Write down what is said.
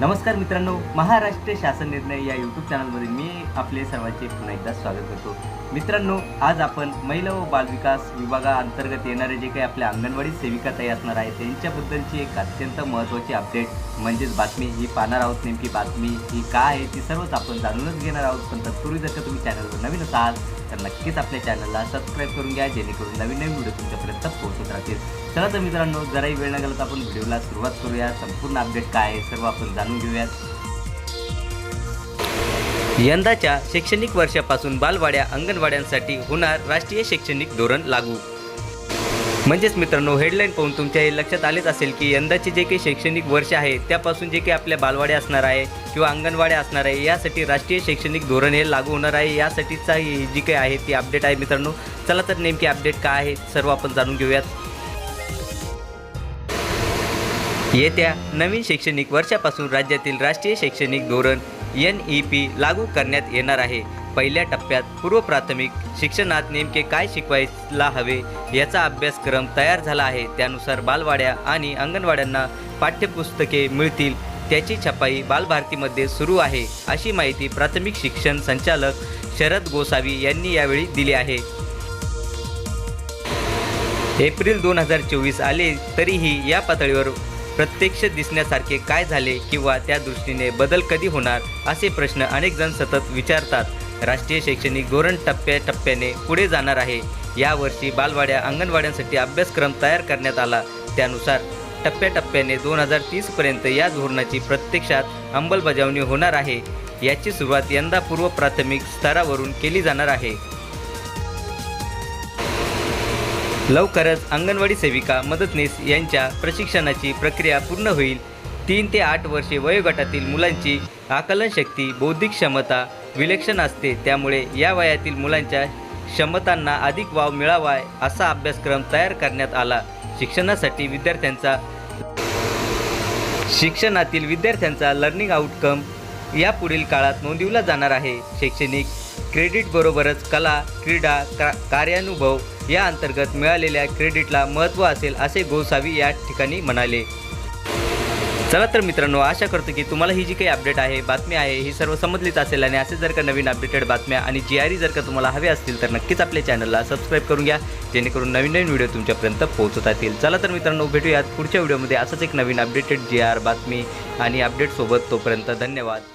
नमस्कार मित्रांनो महाराष्ट्र शासन निर्णय या यूट्यूब चॅनलमध्ये मी आपले सर्वांचे पुन्हा एकदा स्वागत करतो. मित्रांनो आज आपण महिला व बालविकास विभागाअंतर्गत येणारे जे काही आपल्या अंगणवाडी सेविका ताई असणार आहे त्यांच्याबद्दलची एक अत्यंत महत्त्वाची अपडेट म्हणजेच बातमी ही पाहणार आहोत. नेमकी बातमी ही काय आहे ती सर्वच आपण जाणूनच घेणार आहोत. पण तत्पूर्वी जर का तुम्ही चॅनलवर नवीन असाल तर नक्कीच आपल्या चॅनलला सबस्क्राईब करून घ्या जेणेकरून नवीन नवीन व्हिडिओ तुमच्यापर्यंत पोहोचत राहतील. चला तर मित्रांनो जराही वेळ न तर आपण व्हिडिओला सुरुवात करूया. संपूर्ण अपडेट काय आहे सर्व आपण जाणून घेऊयात. यंदाच्या शैक्षणिक वर्षापासून बालवाड्या अंगणवाड्यांसाठी होणार राष्ट्रीय शैक्षणिक धोरण लागू. म्हणजेच मित्रांनो हेडलाईन पाहून तुमच्या हे लक्षात आलेच असेल की यंदाचे जे काही शैक्षणिक वर्ष आहे त्यापासून जे काही आपल्या बालवाड्या असणार आहे किंवा अंगणवाड्या असणार आहे यासाठी राष्ट्रीय शैक्षणिक धोरण हे लागू होणार आहे. यासाठीचा जी काही आहे ती अपडेट आहे मित्रांनो. चला तर नेमकी अपडेट काय आहे सर्व आपण जाणून घेऊयात. येत्या नवीन शैक्षणिक वर्षापासून राज्यातील राष्ट्रीय शैक्षणिक धोरण एन ई पी लागू करण्यात येणार आहे. पहिल्या टप्प्यात पूर्व प्राथमिक शिक्षणात नेमके काय शिकवायला हवे याचा अभ्यासक्रम तयार झाला आहे. त्यानुसार बालवाड्या आणि अंगणवाड्यांना पाठ्यपुस्तके मिळतील. त्याची छपाई बालभारतीमध्ये सुरू आहे अशी माहिती प्राथमिक शिक्षण संचालक शरद गोसावी यांनी यावेळी दिली आहे. एप्रिल दोन हजार चोवीस आले तरीही या पातळीवर प्रत्यक्ष दिसण्यासारखे काय झाले किंवा त्या दृष्टीने बदल कधी होणार असे प्रश्न अनेक जण सतत विचारतात. राष्ट्रीय शैक्षणिक धोरण टप्प्याटप्प्याने पुढे जाणार आहे. यावर्षी बालवाड्या अंगणवाड्यांसाठी अभ्यासक्रम तयार करण्यात आला. त्यानुसार टप्प्याटप्प्याने दोन हजार तीसपर्यंत या धोरणाची प्रत्यक्षात अंमलबजावणी होणार आहे. याची सुरुवात यंदा पूर्व प्राथमिक स्तरावरून केली जाणार आहे. लवकरच अंगणवाडी सेविका मदतनीस यांच्या प्रशिक्षणाची प्रक्रिया पूर्ण होईल. तीन ते आठ वर्षे वयोगटातील मुलांची आकलनशक्ती बौद्धिक क्षमता विलक्षण असते. त्यामुळे या वयातील मुलांच्या क्षमतांना अधिक वाव मिळावा असा अभ्यासक्रम तयार करण्यात आला. शिक्षणासाठी विद्यार्थ्यांचा शिक्षणातील विद्यार्थ्यांचा लर्निंग आउटकम या पुढील काळात नोंदविला जाणार आहे. शैक्षणिक क्रेडिटबरोबरच कला क्रीडा का कार्यानुभव या अंतर्गत मिळालेल्या क्रेडिटला महत्त्व असेल असे गोसावी या ठिकाणी म्हणाले. चला तर मित्रांनो आशा करतो की तुम्हाला ही जी काही अपडेट आहे बातमी आहे ही सर्व समजलीच असेल आणि असे जर का नवीन अपडेटेड बातम्या आणि जी आर जर का तुम्हाला हवे असतील तर नक्कीच आपल्या चॅनलला सबस्क्राईब करून घ्या जेणेकरून नवीन नवीन व्हिडिओ तुमच्यापर्यंत पोहोचत राहतील. चला तर मित्रांनो भेटूयात पुढच्या व्हिडिओमध्ये असंच एक नवीन अपडेटेड जी आर बातमी आणि अपडेटसोबत तोपर्यंत धन्यवाद.